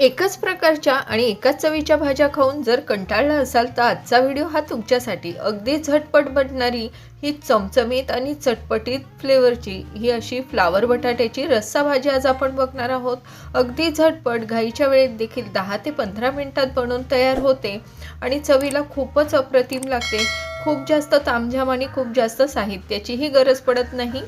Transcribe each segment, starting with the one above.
एकच प्रकारच्या आणि एकाच चवीच्या भाज्या खाऊन जर कंटाळला असाल तर आजचा व्हिडिओ हा तुमच्यासाठी अगदी झटपट बनणारी ही चमचमीत आणि चटपटीत फ्लेवरची ही अशी फ्लावर बटाट्याची रस्सा भाजी आज आपण बघणार आहोत. अगदी झटपट घाईच्या वेळेत देखील दहा ते पंधरा मिनिटात बनवून तयार होते आणि चवीला खूपच अप्रतिम लागते. खूप जास्त तामझाम आणि खूप जास्त साहित्याचीही गरज पडत नाही.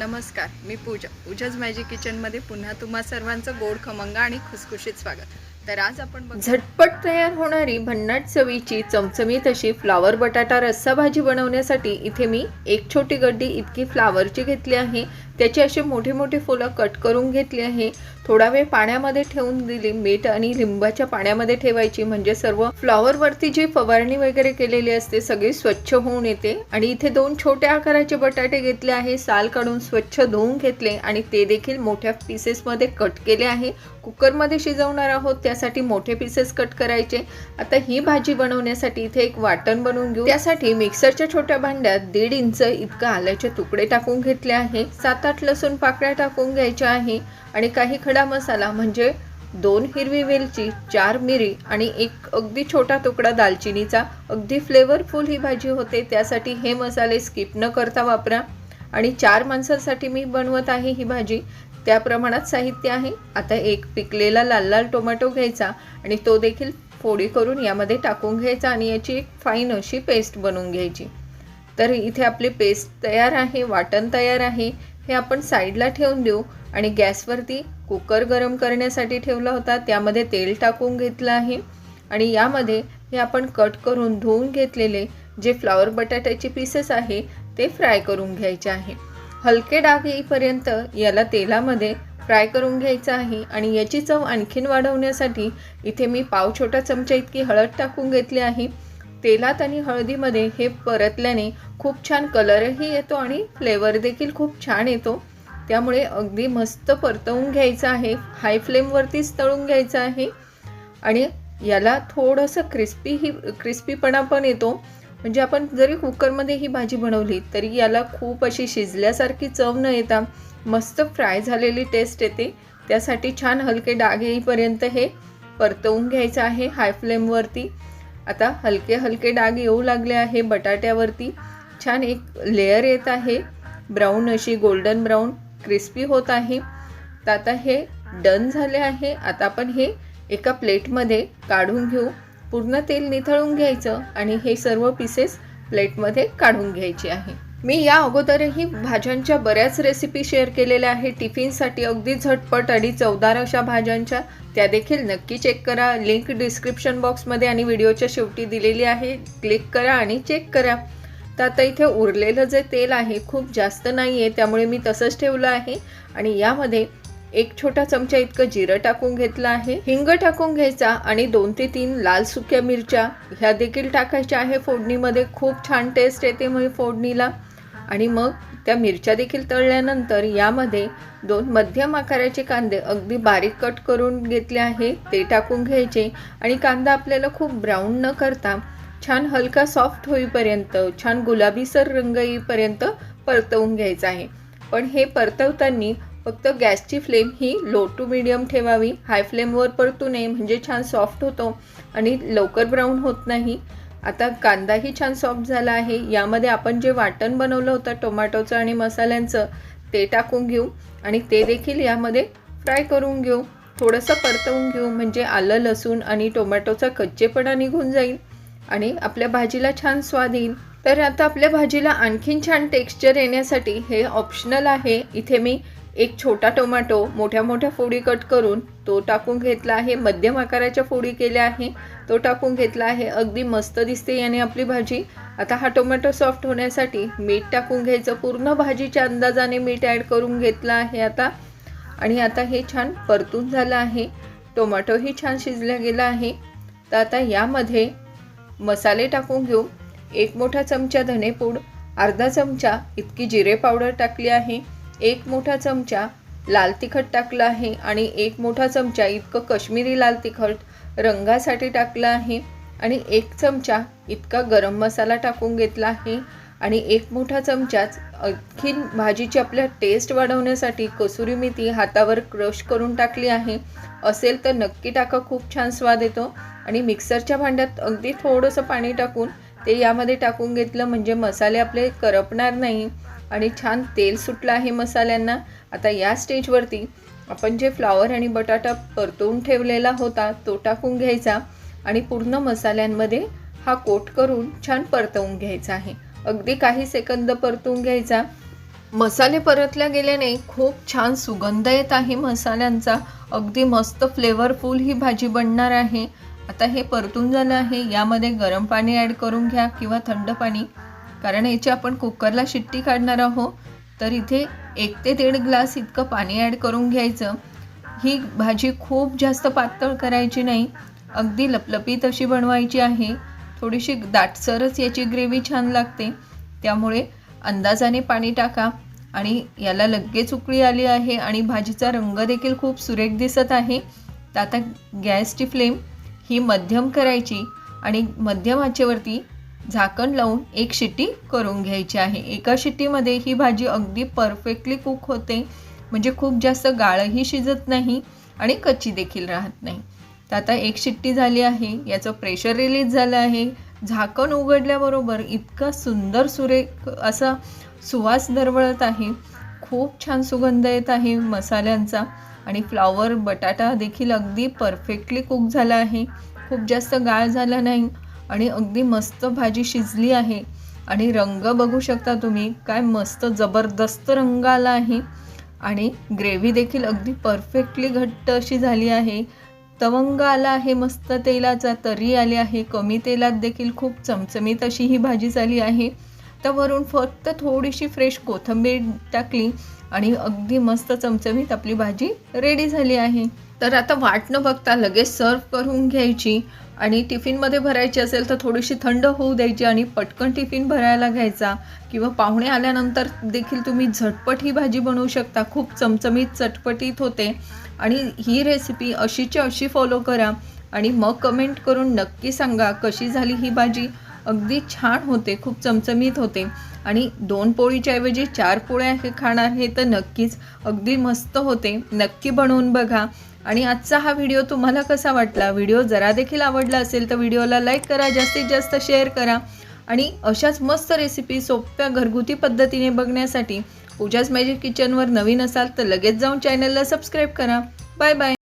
नमस्कार मी पूजा. पूजाज मॅजिक किचनमध्ये पुन्हा तुम्हा सर्वांचं गोड खमंग आणि खुसखुशीत स्वागत. तर आज आपण झटपट तयार होणारी भन्नाट चवीची चमचमीत अशी फ्लावर बटाटा रस्सा भाजी बनवण्यासाठी इथे मी एक छोटी गड्डी इतकी फ्लावरची घेतली आहे. त्याची अशी मोठे मोठे फुलं कट करून घेतली आहे. थोडा वेळ पाण्यामध्ये ठेवून दिली. मीठ आणि लिंबाच्या पाण्यामध्ये ठेवायची. म्हणजे सर्व फ्लॉवरवरती जी फवारणी वगैरे केलेली असते सगळी स्वच्छ होऊन येते. आणि इथे दोन छोट्या आकाराचे बटाटे घेतले आहे. साल काढून स्वच्छ धुवून घेतले आणि ते देखील मोठ्या पीसेसमध्ये कट केले आहे. कुकरमध्ये शिजवणार आहोत त्यासाठी मोठे पीसेस कट करायचे. आता ही भाजी बनवण्यासाठी इथे एक वाटण बनवून घेऊ. त्यासाठी मिक्सरच्या छोट्या भांड्यात दीड इंच इतकं आल्याचे तुकडे टाकून घेतले आहे. सात आठ लसूण पाकळ्या टाकून घ्यायच्या आहे आणि काही खडा मसाला म्हणजे दोन हिरवी वेलची चार मिरी आणि एक अगदी छोटा तुकडा दालचिनीचा. अगदी फ्लेवरफुल ही भाजी होते त्यासाठी हे मसाले स्किप न करता वापरा. आणि चार माणसांसाठी मी बनवत आहे ही भाजी. त्या प्रमाणात साहित्य आहे. आता एक पिकलेला लाल लाल टोमॅटो घ्यायचा आणि तो देखील फोडी करून यामध्ये टाकून घ्यायचा आणि याची एक फाईन अशी पेस्ट बनवून घ्यायची. तर इथे आपली पेस्ट तयार आहे वाटण तयार आहे. हे आपण साईडला ठेवून देऊ. आणि गॅसवरती कुकर गरम करण्यासाठी ठेवला होता. त्यामध्ये तेल टाकून घेतलं आहे. आणि यामध्ये हे आपण कट करून धुवून घेतलेले जे फ्लावर बटाट्याचे पीसेस आहे ते फ्राय करून घ्यायचे आहे. हलके डाग येईपर्यंत याला तेलामध्ये फ्राय करून घ्यायचं आहे. आणि याची चव आणखीन वाढवण्यासाठी इथे मी पाव छोटा चमचा इतकी हळद टाकून घेतली आहे. तेलात आणि हळदीमध्ये हे परतल्याने खूप छान कलरही येतो आणि फ्लेवर देखील खूप छान येतो. त्यामुळे अगदी मस्त परतवून घ्यायचं आहे हाय फ्लेमवरतीच तळून घ्यायचं आहे. आणि याला थोडंसं क्रिस्पी ही क्रिस्पीपणा पण येतो. म्हणजे आपण जरी कुकरमध्ये ही भाजी बनवली तरी याला खूप अशी शिजल्यासारखी चव न येता मस्त फ्राय झालेली टेस्ट येते. त्यासाठी छान हलके डाग येईपर्यंत हे परतवून घ्यायचं आहे हाय फ्लेमवरती आता हलके हलके डाग येऊ लागले आहे. बटाट्यावरती छान एक लेअर येत आहे. ब्राऊन अशी गोल्डन ब्राऊन क्रिस्पी होत आहे. तर आता हे डन झाले आहे. आता आपण हे एका प्लेटमध्ये काढून घेऊ. पूर्ण तेल निथळून घ्यायचं आणि हे सर्व पीसेस प्लेटमध्ये काढून घ्यायचे आहे. मी या अगोदरही भाज्यांच्या बऱ्याच रेसिपी शेअर केलेल्या आहेत. टिफिनसाठी अगदी झटपट आणि चवदार अशा भाज्यांच्या. त्या देखील नक्की चेक करा. लिंक डिस्क्रिप्शन बॉक्समध्ये आणि व्हिडिओच्या शेवटी दिलेली आहे. क्लिक करा आणि चेक करा. तर आता इथे उरलेलं जे तेल आहे खूप जास्त नाही आहे त्यामुळे मी तसंच ठेवलं आहे. आणि यामध्ये एक छोटा चमचा इतकं जिरं टाकून घेतलं आहे. हिंग टाकून घ्यायचा आणि दोन ते तीन लाल सुक्या मिरच्या. ह्या देखील टाकायच्या आहे फोडणीमध्ये. खूप छान टेस्ट येते म्हणजे फोडणीला. आणि मग त्या मिरच्या देखील तळल्यानंतर यामध्ये दोन मध्यम आकाराचे कांदे अगदी बारीक कट करून घेतले आहे ते टाकून घ्यायचे. आणि कांदा आपल्याला खूप ब्राऊन न करता छान हलका सॉफ्ट होईपर्यंत छान गुलाबीसर रंग येईपर्यंत परतवून घ्यायचा आहे. पण हे परतवताना फक्त गॅसची फ्लेम ही लो टू मिडियम ठेवावी. हाय फ्लेमवर परतू नये म्हणजे छान सॉफ्ट होतो आणि लवकर ब्राऊन होत नाही. आता कांदाही छान सॉफ्ट झाला आहे. यामध्ये आपण जे वाटण बनवलं होतं टोमॅटोचं आणि मसाल्यांचं ते टाकून घेऊ आणि ते देखील यामध्ये फ्राय करून घेऊ. थोडंसं परतवून घेऊ म्हणजे आलं लसूण आणि टोमॅटोचा कच्चेपणा निघून जाईल आणि आपल्या भाजीला छान स्वाद येईल. तर आता आपल्या भाजीला आणखीन छान टेक्स्चर येण्यासाठी हे ऑप्शनल आहे. इथे मी एक छोटा टोमॅटो मोठ्या मोठ्या फोडी कट करून तो टाकून घेतला आहे. मध्यम आकाराच्या फोडी केल्या आहे. तो टाकून घेतला आहे. अगदी मस्त दिसते याने आपली भाजी. आता हा टोमॅटो सॉफ्ट होण्यासाठी मीठ टाकून घ्यायचं. पूर्ण भाजीच्या अंदाजाने मीठ ॲड करून घेतलं आहे आता. आणि आता हे छान परतून झालं आहे. टोमॅटोही छान शिजला गेला आहे. तर आता यामध्ये मसाले टाकून घेऊ. एक मोठा चमचा धनेपूड अर्धा चमचा इतकी जिरे पावडर टाकली आहे. एक मोठा चमचा लाल तिखट टाकलं आहे आणि एक मोठा चमचा इतकं कश्मीरी लाल तिखट रंगासाठी टाकलं आहे आणि एक चमचा इतका गरम मसाला टाकून घेतला आहे आणि एक मोठा चमचाच आणखीन भाजीची आपल्या टेस्ट वाढवण्यासाठी कसुरी मेथी हातावर क्रश करून टाकली आहे. असेल तर नक्की टाका खूप छान स्वाद येतो. आणि मिक्सरच्या भांड्यात अगदी थोडंसं पाणी टाकून ते यामध्ये टाकून घेतलं म्हणजे मसाले आपले करपणार नाही. आणि छान तेल सुटलं आहे मसाल्यांना. आता या स्टेजवरती आपण जे फ्लावर आणि बटाटा परतवून ठेवलेला होता तो टाकून घ्यायचा आणि पूर्ण मसाल्यांमध्ये हा कोट करून छान परतवून घ्यायचा आहे. अगदी काही सेकंद परतवून घ्यायचा. मसाले परतल्या गेल्याने खूप छान सुगंध येत आहे मसाल्यांचा. अगदी मस्त फ्लेवरफुल ही भाजी बनणार आहे. आता हे परतून झालं आहे. यामध्ये गरम पाणी ॲड करून घ्या किंवा थंड पाणी. कारण याची आपण कुकरला शिट्टी काढणार आहोत तर इथे एक ते दीड ग्लास इतकं पाणी ॲड करून घ्यायचं. ही भाजी खूप जास्त पातळ करायची नाही अगदी लपलपीत अशी बनवायची आहे. थोडीशी दाटसरच याची ग्रेव्ही छान लागते. त्यामुळे अंदाजाने पाणी टाका आणि याला लगेच उकळी आली आहे आणि भाजीचा रंग देखील खूप सुरेख दिसत आहे. तर आता गॅसची फ्लेम ही मध्यम करायची आणि मध्यम आचेवरती झाकण लावून एक शिट्टी करून घ्यायची आहे. एका शिट्टीमध्ये ही भाजी अगदी परफेक्टली कुक होते. म्हणजे खूप जास्त गाळही शिजत नाही आणि कच्ची देखील राहत नाही. तर आता एक शिट्टी झाली आहे. याचं प्रेशर रिलीज झालं आहे. झाकण उघडल्याबरोबर इतका सुंदर सुरेख असा सुवास दरवळत आहे. खूप छान सुगंध येत आहे मसाल्यांचा. आणि फ्लावर बटाटा देखील अगदी परफेक्टली कुक झाला आहे. खूप जास्त गाळ झाला नाही. आणि अगदी मस्त भाजी शिजली आहे. आणि रंग बघू शकता तुम्ही काय मस्त जबरदस्त रंग आला आहे. आणि ग्रेव्ही देखील अगदी परफेक्टली घट्ट अशी झाली आहे. तवंग आला आहे मस्त तेलाचा तरी आले आहे. कमी तेलात देखील खूप चमचमीत अशी ही भाजी झाली आहे. तर वरून फक्त थोडीशी फ्रेश कोथिंबीर टाकली आणि अगदी मस्त चमचमीत आपली भाजी रेडी झाली आहे. तर आता वाट न बघता लगेच सर्व करून घ्यायची आणि टिफिनमध्ये भरायची असेल तर थोडीशी थंड होऊ द्यायची आणि पटकन टिफिन भरायला घ्यायचा. किंवा पाहुणे आल्यानंतर देखील तुम्ही झटपट ही भाजी बनवू शकता. खूप चमचमीत चटपटीत होते. आणि ही रेसिपी अशीची अशी फॉलो करा आणि मग कमेंट करून नक्की सांगा कशी झाली ही भाजी. अगदी छान होते खूप चमचमीत होते. आणि दोन पोळीच्या ऐवजी चार पोळ्या हे खाणार हे तर नक्कीच अगदी मस्त होते. नक्की बनवून बघा. आणि आजचा हा व्हिडिओ तुम्हाला कसा वाटला? व्हिडिओ जरा देखील आवडला असेल तर व्हिडिओला लाईक करा जास्तीत जास्त शेअर करा आणि अशाच मस्त रेसिपी सोप्या घरगुती पद्धतीने बघण्यासाठी पूजाज मॅजिक किचनवर नवीन असाल तर लगेच जाऊन चॅनलला सबस्क्राईब करा. Bye bye